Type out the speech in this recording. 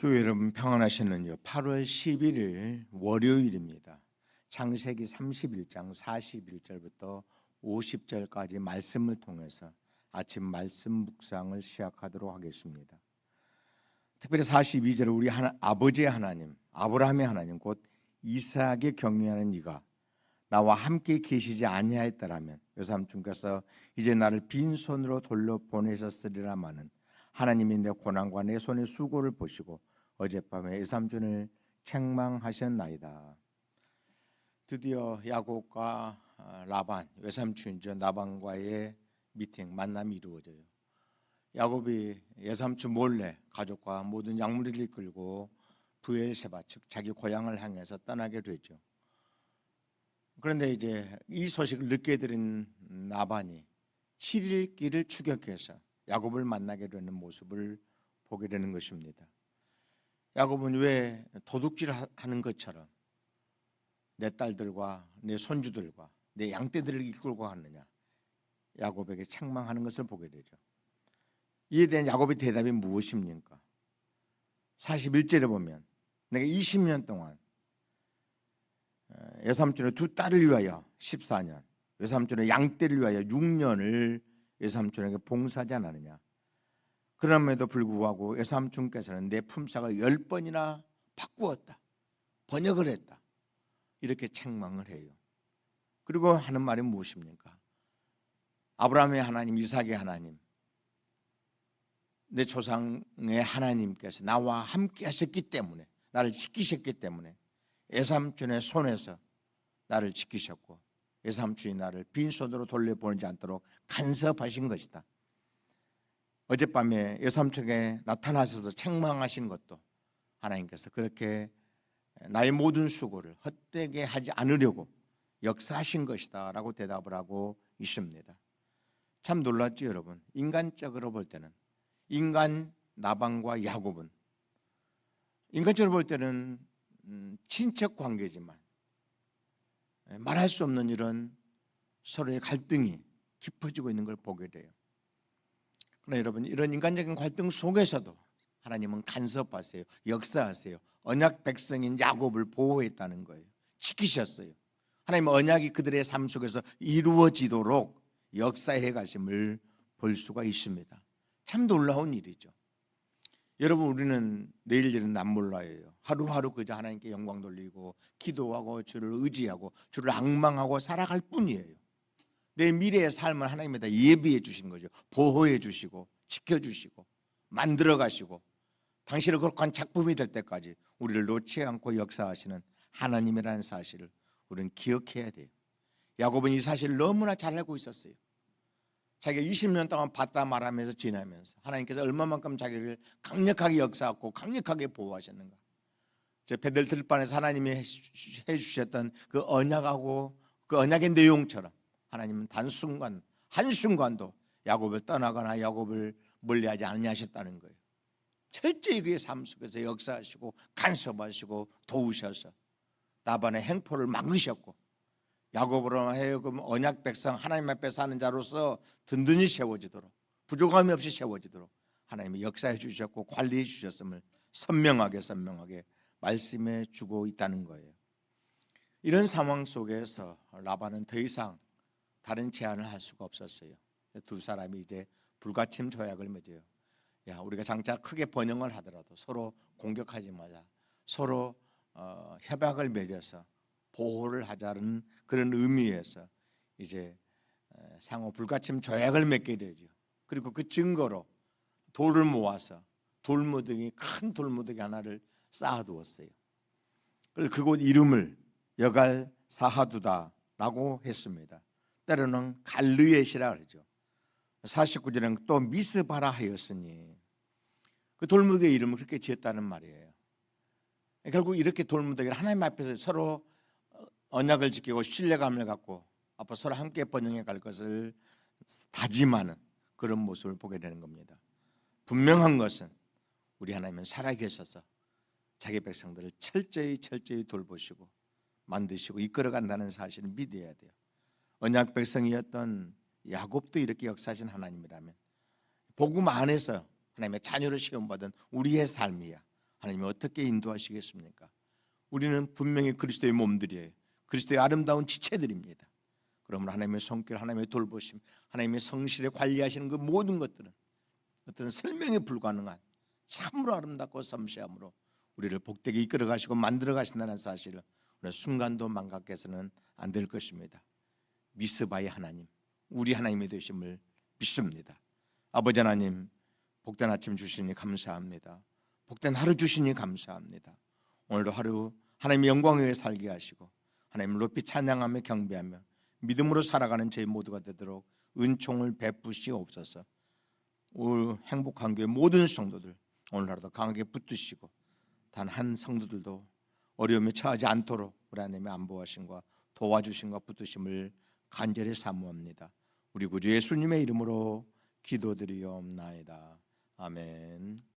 교회 여러분 평안하셨는요. 8월 11일 월요일입니다. 창세기 31장 41절부터 50절까지 말씀을 통해서 아침 말씀 묵상을 시작하도록 하겠습니다. 특별히 42절에 우리 하나, 아버지의 하나님, 아브라함의 하나님 곧 이삭의 경외하는 이가 나와 함께 계시지 아니하였더라면 여삼촌께서 이제 나를 빈손으로 돌려 보내셨으리라마는 하나님이 내 고난과 내 손의 수고를 보시고 어젯밤에 예삼촌을 책망하셨나이다. 드디어 야곱과 아, 라반 외삼촌이죠 나반과의 미팅 만남이 이루어져요. 야곱이 예삼촌 몰래 가족과 모든 약물을 이끌고 부엘세바 즉 자기 고향을 향해서 떠나게 되죠. 그런데 이제 이 소식을 늦게 들은 나반이 7일 길을 추격해서 야곱을 만나게 되는 모습을 보게 되는 것입니다. 야곱은 왜 도둑질 하는 것처럼 내 딸들과 내 손주들과 내 양떼들을 이끌고 갔느냐 야곱에게 책망하는 것을 보게 되죠. 이에 대한 야곱의 대답이 무엇입니까? 41절에 보면 내가 20년 동안 외삼촌의 두 딸을 위하여 14년, 외삼촌의 양떼를 위하여 6년을 외삼촌에게 봉사하지 않았느냐. 그럼에도 불구하고 외삼촌께서는 내 품삯을 열 번이나 바꾸었다. 번역을 했다. 이렇게 책망을 해요. 그리고 하는 말이 무엇입니까? 아브라함의 하나님, 이삭의 하나님, 내 조상의 하나님께서 나와 함께 하셨기 때문에 나를 지키셨기 때문에 예삼촌의 손에서 나를 지키셨고 예삼촌이 나를 빈손으로 돌려보내지 않도록 간섭하신 것이다. 어젯밤에 예삼촌에게 나타나셔서 책망하신 것도 하나님께서 그렇게 나의 모든 수고를 헛되게 하지 않으려고 역사하신 것이다 라고 대답을 하고 있습니다. 참 놀랐죠, 여러분. 인간적으로 볼 때는 인간 나방과 야곱은 인간적으로 볼 때는 음, 친척 관계지만 예, 말할 수 없는 이런 서로의 갈등이 깊어지고 있는 걸 보게 돼요. 그러나 여러분 이런 인간적인 갈등 속에서도 하나님은 간섭하세요. 역사하세요. 언약 백성인 야곱을 보호했다는 거예요. 지키셨어요. 하나님은 언약이 그들의 삶 속에서 이루어지도록 역사해 가심을 볼 수가 있습니다. 참 놀라운 일이죠. 여러분 우리는 내일 일은 남 몰라요. 하루하루 그저 하나님께 영광 돌리고 기도하고 주를 의지하고 주를 악망하고 살아갈 뿐이에요. 내 미래의 삶을 하나님에다 예비해 주신 거죠. 보호해 주시고 지켜 주시고 만들어 가시고 당신의 거룩한 작품이 될 때까지 우리를 놓지 않고 역사하시는 하나님이라는 사실을 우리는 기억해야 돼요. 야곱은 이 사실을 너무나 잘 알고 있었어요. 자기가 20년 동안 봤다 말하면서 지나면서 하나님께서 얼마만큼 자기를 강력하게 역사하고 강력하게 보호하셨는가. 저 베델 들판에서 하나님이 해주셨던 그 언약하고 그 언약의 내용처럼 하나님은 단순간 한순간도 야곱을 떠나거나 야곱을 멀리하지 않으셨다는 거예요. 철저히 그의 삶 속에서 역사하시고 간섭하시고 도우셔서 나반의 행포를 막으셨고 야곱으로 하여금 언약 백성 하나님 앞에 사는 자로서 든든히 세워지도록 부족함이 없이 세워지도록 하나님이 역사해 주셨고 관리해 주셨음을 선명하게 선명하게 말씀해 주고 있다는 거예요. 이런 상황 속에서 라반은 더 이상 다른 제안을 할 수가 없었어요. 두 사람이 이제 불가침 조약을 맺어요. 야, 우리가 장차 크게 번영을 하더라도 서로 공격하지 말자. 서로 어, 협약을 맺어서 보호를 하자는 그런 의미에서 이제 상호 불가침 조약을 맺게 되죠. 그리고 그 증거로 돌을 모아서 돌무더기 큰 돌무더기 하나를 쌓아두었어요. 그래서 그곳 이름을 여갈 사하두다라고 했습니다. 때로는 갈르엣이라 그러죠. 49절에는 또 미스바라 하였으니 그 돌무더기 이름을 그렇게 지었다는 말이에요. 결국 이렇게 돌무더기를 하나님 앞에서 서로 언약을 지키고 신뢰감을 갖고 앞으로 서로 함께 번영해 갈 것을 다짐하는 그런 모습을 보게 되는 겁니다. 분명한 것은 우리 하나님은 살아계셔서 자기 백성들을 철저히 철저히 돌보시고 만드시고 이끌어 간다는 사실을 믿어야 돼요. 언약 백성이었던 야곱도 이렇게 역사하신 하나님이라면 복음 안에서 하나님의 자녀를 시험 받은 우리의 삶이야 하나님이 어떻게 인도하시겠습니까? 우리는 분명히 그리스도의 몸들이에요. 그리스도의 아름다운 지체들입니다. 그러면 하나님의 손길, 하나님의 돌보심, 하나님의 성실에 관리하시는 그 모든 것들은 어떤 설명이 불가능한 참으로 아름답고 섬세함으로 우리를 복되게 이끌어 가시고 만들어 가신다는 사실을 오늘 순간도 망각해서는 안 될 것입니다. 미스바의 하나님, 우리 하나님이 되심을 믿습니다. 아버지 하나님, 복된 아침 주시니 감사합니다. 복된 하루 주시니 감사합니다. 오늘도 하루 하나님의 영광 위에 살게 하시고 하나님 높이 찬양하며 경배하며 믿음으로 살아가는 저희 모두가 되도록 은총을 베푸시옵소서. 오늘 행복한 교회 모든 성도들 오늘 하루도 강하게 붙드시고 단 한 성도들도 어려움에 처하지 않도록 우리 하나님의 안보하심과 도와주심과 붙드심을 간절히 사모합니다. 우리 구주 예수님의 이름으로 기도드리옵나이다. 아멘.